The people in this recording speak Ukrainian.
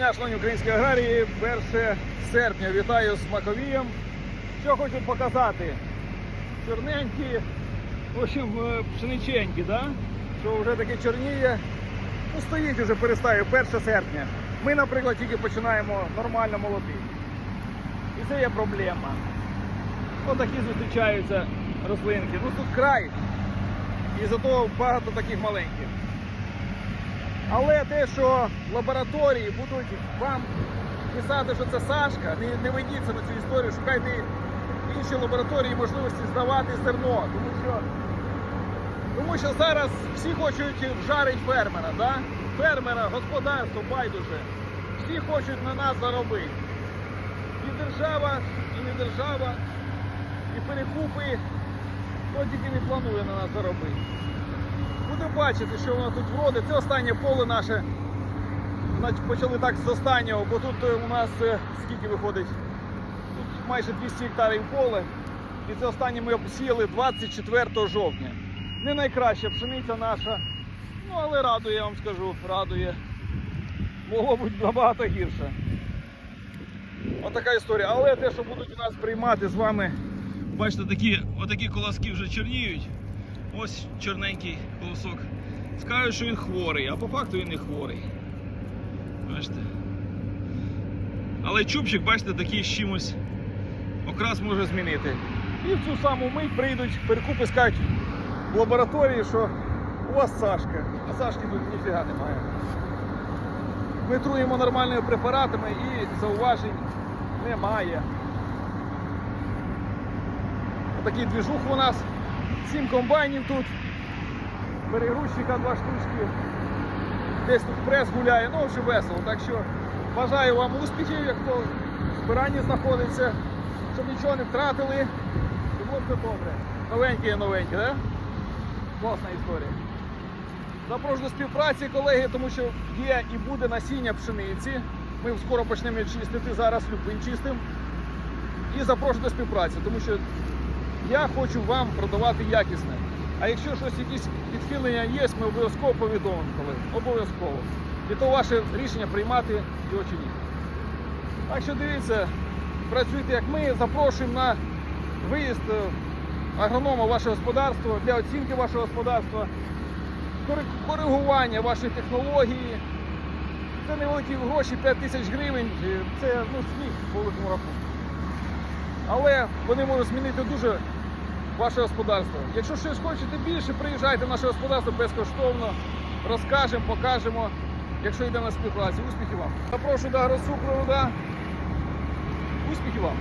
дня, шановні українські аграрії, 1 серпня. Вітаю з Маковієм. Що хочу показати? Чорненькі, в общем, е, пшениченькі, да? що вже таке чорніє. Ну, стоїть вже перестаю, 1 серпня. Ми, наприклад, тільки починаємо нормально молоти. І це є проблема. Отакі зустрічаються рослинки. Ну тут край. І зато багато таких маленьких. Але те, що лабораторії будуть вам писати, що це Сашка, не, не ведіться на цю історію, шукайте інші лабораторії можливості здавати зерно. Тому що, тому що зараз всі хочуть вжарити фермера, да? фермера, господарство, байдуже. Всі хочуть на нас заробити. І держава, і не держава, і перекупи, хто тільки не планує на нас заробити. Будемо бачити, що воно тут вродить. Це останнє поле наше. Почали так з останнього, бо тут е, у нас е, скільки виходить? Тут майже 200 гектарів поле. І це останнє ми обсіяли 24 жовтня. Не найкраща пшениця наша. Ну, але радує, я вам скажу, радує. Могло бути набагато гірше. Отака історія. Але те, що будуть у нас приймати з вами, бачите, такі, отакі колоски вже чорніють. Ось чорненький колосок. Скажуть, що він хворий, а по факту він не хворий. Бачите? Але чубчик, бачите, такий з чимось окрас може змінити. І в цю саму мить прийдуть перекупи скажуть в лабораторії, що у вас Сашка, а Сашки тут ніфіга немає. Ми труємо нормальними препаратами і зауважень немає. Отакий двіжух у нас. Сім комбайнів тут. Перегрузчика два штучки. Десь тут прес гуляє, ну вже весело. Так що бажаю вам успіхів, як хто в збиранні знаходиться, щоб нічого не втратили. І було все добре. Новенькі є новенькі. Да? Класна історія. Запрошую до співпраці, колеги, тому що є і буде насіння пшениці. Ми скоро почнемо чистити, зараз любим чистим. І запрошую до співпраці, тому що я хочу вам продавати якісне. А якщо щось, якісь відхилення є, ми обов'язково повідомимо, колеги. Обов'язково. І то ваше рішення приймати його чи ні. Так що дивіться, працюйте як ми, запрошуємо на виїзд е, агронома в ваше господарство для оцінки вашого господарства, коригування вашої технології. Це невеликі гроші, 5 тисяч гривень, е, це ну, сміх по великому рахунку. Але вони можуть змінити дуже ваше господарство. Якщо щось хочете більше, приїжджайте в наше господарство безкоштовно, розкажемо, покажемо, якщо йде на співпрацю. Успіхів вам! Запрошую до агросупроводу. Успіхів вам!